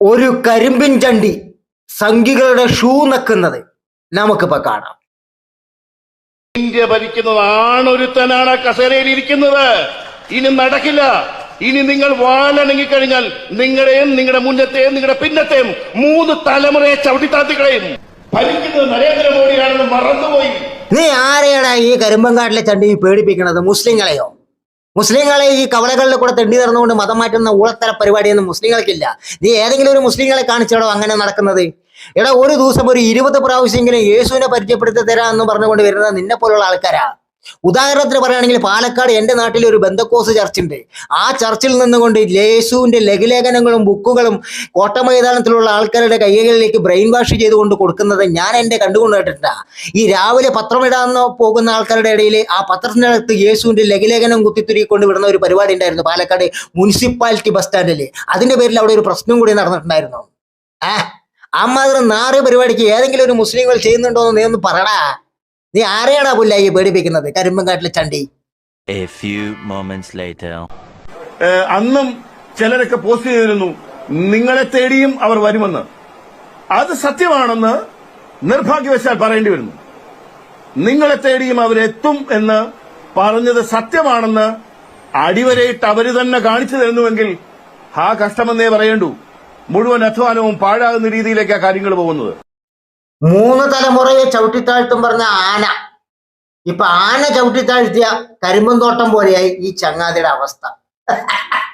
ഒരു കരിമ്പിൻ ചണ്ടി സംഘികളുടെ ഷൂ നക്കുന്നത് നമുക്കിപ്പോ കാണാം. ഇന്ത്യ ഭരിക്കുന്നത് ആണൊരുത്തനാണ് കസേരയിൽ ഇരിക്കുന്നത്. ഇനി നടക്കില്ല. ഇനി നിങ്ങൾ വാലണങ്ങിക്കഴിഞ്ഞാൽ നിങ്ങളെയും നിങ്ങളുടെ മുന്നത്തെയും നിങ്ങളുടെ പിന്നത്തെയും മൂന്ന് തലമുറയെ ചവിട്ടിത്താത്തിക്കളയും ഭരിക്കുന്നത് നരേന്ദ്രമോദിയാണെന്ന് മറന്നുപോയി. നീ ആരെയാണ് ഈ കരിമ്പങ്കാട്ടിലെ ചണ്ടി പേടിപ്പിക്കുന്നത് മുസ്ലിങ്ങളെയോ? മുസ്ലിങ്ങളെ ഈ കവലകളിൽ കൂടെ തെണ്ടി നടന്നുകൊണ്ട് മതം മാറ്റുന്ന ഊളത്തര പരിപാടിയൊന്നും മുസ്ലിങ്ങൾക്കില്ല. നീ ഏതെങ്കിലും ഒരു മുസ്ലിങ്ങളെ കാണിച്ചോടോ അങ്ങനെ നടക്കുന്നത്. എടാ ഒരു ദിവസം ഒരു ഇരുപത് പ്രാവശ്യമെങ്കിലും യേശുവിനെ പരിചയപ്പെടുത്തി എന്ന് പറഞ്ഞുകൊണ്ട് വരുന്നത് നിന്നെ പോലുള്ള ആൾക്കാരാ. ഉദാഹരണത്തിന് പറയുകയാണെങ്കിൽ പാലക്കാട് എന്റെ നാട്ടിൽ ഒരു ബന്ധക്കോസ് ചർച്ച് ഉണ്ട് ആ ചർച്ചിൽ നിന്നുകൊണ്ട് ലേശുവിന്റെ ലഘുലേഖനങ്ങളും ബുക്കുകളും കോട്ട മൈതാനത്തിലുള്ള ആൾക്കാരുടെ കൈകളിലേക്ക് ബ്രെയിൻ വാഷ് ചെയ്തുകൊണ്ട് കൊടുക്കുന്നത് ഞാൻ എന്റെ കണ്ടുകൊണ്ട് കേട്ടിട്ടാ ഈ രാവിലെ പത്രമിടാന്ന് പോകുന്ന ആൾക്കാരുടെ ഇടയിൽ ആ പത്രത്തിനകത്ത് യേശുവിന്റെ ലഘുലേഖനം കുത്തിത്തുരുക്കൊണ്ട് വിടുന്ന ഒരു പരിപാടി ഉണ്ടായിരുന്നു പാലക്കാട് മുനിസിപ്പാലിറ്റി ബസ് സ്റ്റാൻഡിൽ. അതിന്റെ പേരിൽ അവിടെ ഒരു പ്രശ്നം കൂടി നടന്നിട്ടുണ്ടായിരുന്നു. ആ അമ്മാതിരി നാറിയ പരിപാടിക്ക് ഏതെങ്കിലും ഒരു മുസ്ലിങ്ങൾ ചെയ്യുന്നുണ്ടോ എന്ന് നീ ഒന്ന് പറടാ. നീ ആരെയാടാ പുല്ലായി പേടിപ്പിക്കുന്നത്? കരിമ്പങ്കാട്ടിലെ ചണ്ടി. A few moments later. അന്നും ചിലരൊക്കെ പോസ്റ്റ് ചെയ്തിരുന്നു നിങ്ങളെ തേടിയും അവർ വരുമെന്ന്. അത് സത്യമാണെന്ന് നിർഭാഗ്യവശാൽ പറയേണ്ടി വരുന്നു. നിങ്ങളെ തേടിയും അവരെത്തും എന്ന് പറഞ്ഞത് സത്യമാണെന്ന് അടിവരയിട്ട് അവർ തന്നെ കാണിച്ചു തരുന്നുവെങ്കിൽ ആ കഷ്ടമെന്നേ പറയേണ്ടൂ. മുഴുവൻ അധ്വാനവും പാഴാകുന്ന രീതിയിലേക്കാണ് കാര്യങ്ങൾ പോകുന്നത്. മൂന്ന് തലമുറയെ ചവിട്ടിത്താഴ്ത്തും പറഞ്ഞ ആന. ഇപ്പൊ ആന ചവിട്ടിത്താഴ്ത്തിയ കരിമ്പന്തോട്ടം പോലെയായി ഈ ചങ്ങാതിയുടെ അവസ്ഥ.